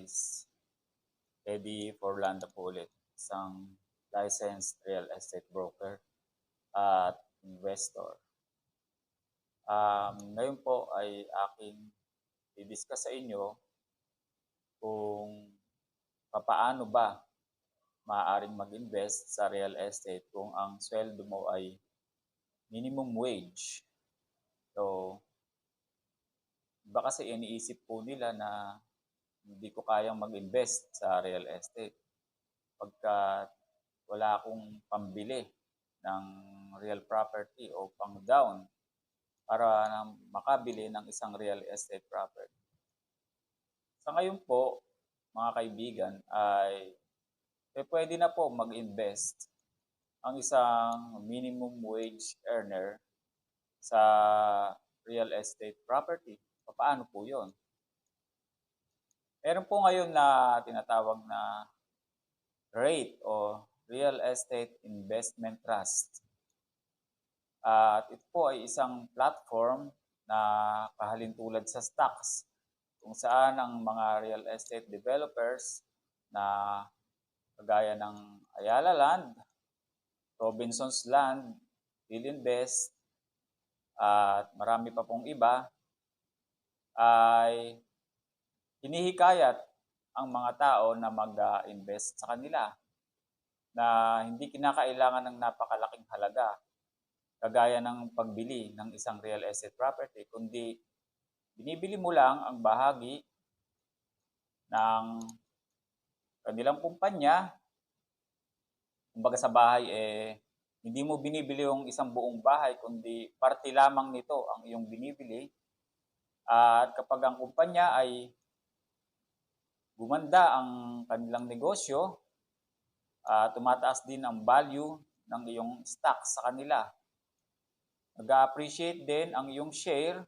guys. Eddie Forlanda po ulit. Isang licensed real estate broker at investor. Um, ngayon po ay aking i-discuss sa inyo kung papaano ba maaaring mag-invest sa real estate kung ang sweldo mo ay minimum wage. So, iba kasi iniisip po nila na hindi ko kayang mag-invest sa real estate pagka wala akong pambili ng real property o pang down para makabili ng isang real estate property. Sa ngayon po, mga kaibigan, ay eh, pwede na po mag-invest ang isang minimum wage earner sa real estate property. Paano po yon? Meron po ngayon na tinatawag na rate o Real Estate Investment Trust. At ito po ay isang platform na kahalintulad sa stocks kung saan ang mga real estate developers na kagaya ng Ayala Land, Robinson's Land, Philinvest, at marami pa pong iba, ay hinihikayat ang mga tao na mag-invest sa kanila na hindi kinakailangan ng napakalaking halaga kagaya ng pagbili ng isang real estate property, kundi binibili mo lang ang bahagi ng kanilang kumpanya. Kumbaga sa bahay, eh, hindi mo binibili yung isang buong bahay, kundi parte lamang nito ang iyong binibili. At kapag ang kumpanya ay gumanda ang kanilang negosyo, uh, tumataas din ang value ng iyong stock sa kanila. Nag-appreciate din ang iyong share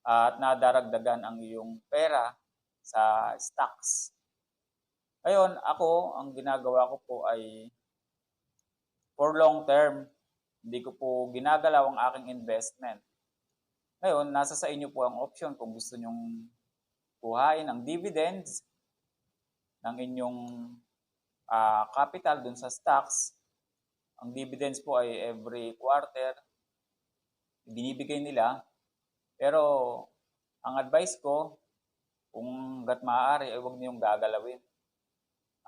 at nadaragdagan ang iyong pera sa stocks. Ngayon, ako, ang ginagawa ko po ay for long term. Hindi ko po ginagalaw ang aking investment. Ngayon, nasa sa inyo po ang option kung gusto nyong kuhain ang dividends ng inyong uh, capital dun sa stocks. Ang dividends po ay every quarter binibigay nila. Pero ang advice ko, kung gat maaari, ay huwag niyong gagalawin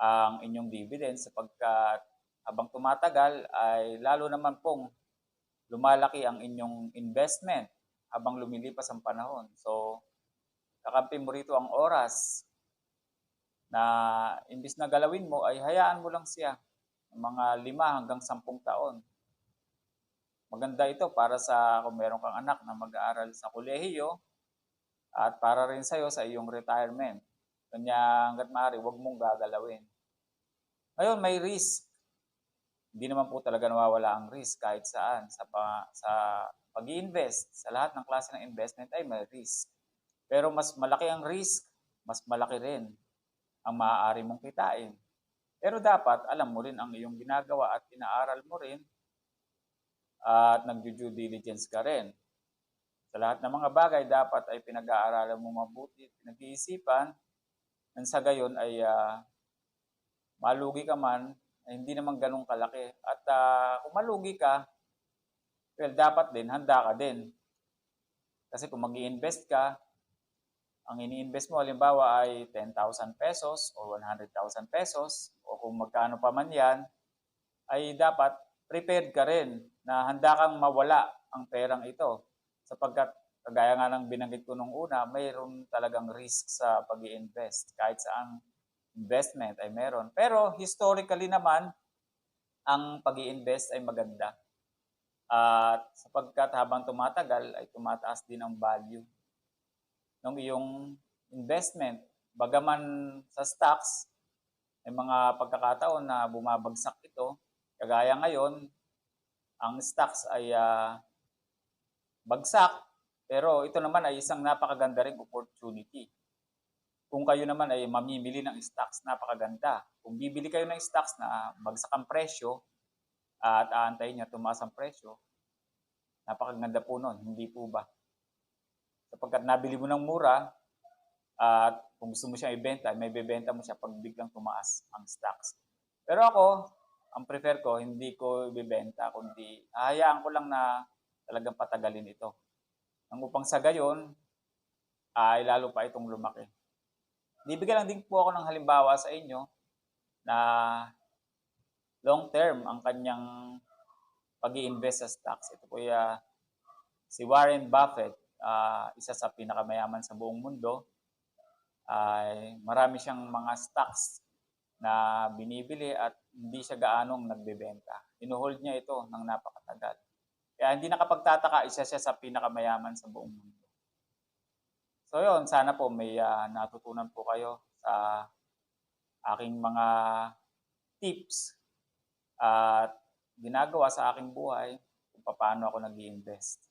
ang inyong dividends sapagkat habang tumatagal ay lalo naman pong lumalaki ang inyong investment habang lumilipas ang panahon. So, kakampi mo rito ang oras na imbis na galawin mo ay hayaan mo lang siya mga lima hanggang sampung taon. Maganda ito para sa kung meron kang anak na mag-aaral sa kolehiyo at para rin sa'yo sa iyong retirement. Kanya hanggat maaari, huwag mong gagalawin. Ngayon, may risk. Hindi naman po talaga nawawala ang risk kahit saan. Sa, pa, sa pag invest sa lahat ng klase ng investment ay may risk. Pero mas malaki ang risk, mas malaki rin ang maaari mong kitain. Pero dapat alam mo rin ang iyong ginagawa at inaaral mo rin at nag-due diligence ka rin. Sa lahat ng mga bagay, dapat ay pinag-aaralan mo mabuti, pinag-iisipan, nang sa gayon ay uh, malugi ka man, ay hindi naman ganun kalaki. At uh, kung malugi ka, well, dapat din, handa ka din. Kasi kung mag invest ka, ang ini-invest mo halimbawa ay 10,000 pesos o 100,000 pesos o kung magkano pa man yan, ay dapat prepared ka rin na handa kang mawala ang perang ito. Sapagkat, kagaya nga ng binanggit ko nung una, mayroon talagang risk sa pag invest Kahit saang investment ay meron. Pero historically naman, ang pag invest ay maganda. At sapagkat habang tumatagal ay tumataas din ang value ng iyong investment. Bagaman sa stocks, may mga pagkakataon na bumabagsak ito, Kagaya ngayon, ang stocks ay uh, bagsak, pero ito naman ay isang napakaganda ring opportunity. Kung kayo naman ay mamimili ng stocks, napakaganda. Kung bibili kayo ng stocks na bagsak ang presyo at aantayin niya tumaas ang presyo, napakaganda po nun, hindi po ba? Sapagkat nabili mo ng mura At kung gusto mo siyang ibenta, may bebenta mo siya pag biglang tumaas ang stocks. Pero ako, ang prefer ko, hindi ko ibebenta, kundi hahayaan ko lang na talagang patagalin ito. Ang upang sa gayon, ay lalo pa itong lumaki. Bibigyan lang din po ako ng halimbawa sa inyo na long term ang kanyang pag invest sa stocks. Ito po ya si Warren Buffett, ah, isa sa pinakamayaman sa buong mundo. Ay marami siyang mga stocks na binibili at hindi siya gaanong nagbebenta. Inuhold niya ito ng napakatagal. Kaya hindi nakapagtataka, isa siya sa pinakamayaman sa buong mundo. So yun, sana po may ah, natutunan po kayo sa aking mga tips at ginagawa sa aking buhay kung paano ako nag invest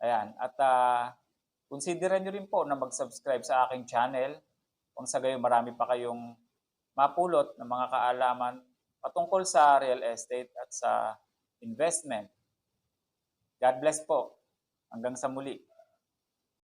Ayan. At uh, consideran nyo rin po na mag-subscribe sa aking channel kung sa gayon marami pa kayong mapulot ng mga kaalaman patungkol sa real estate at sa investment. God bless po. Hanggang sa muli.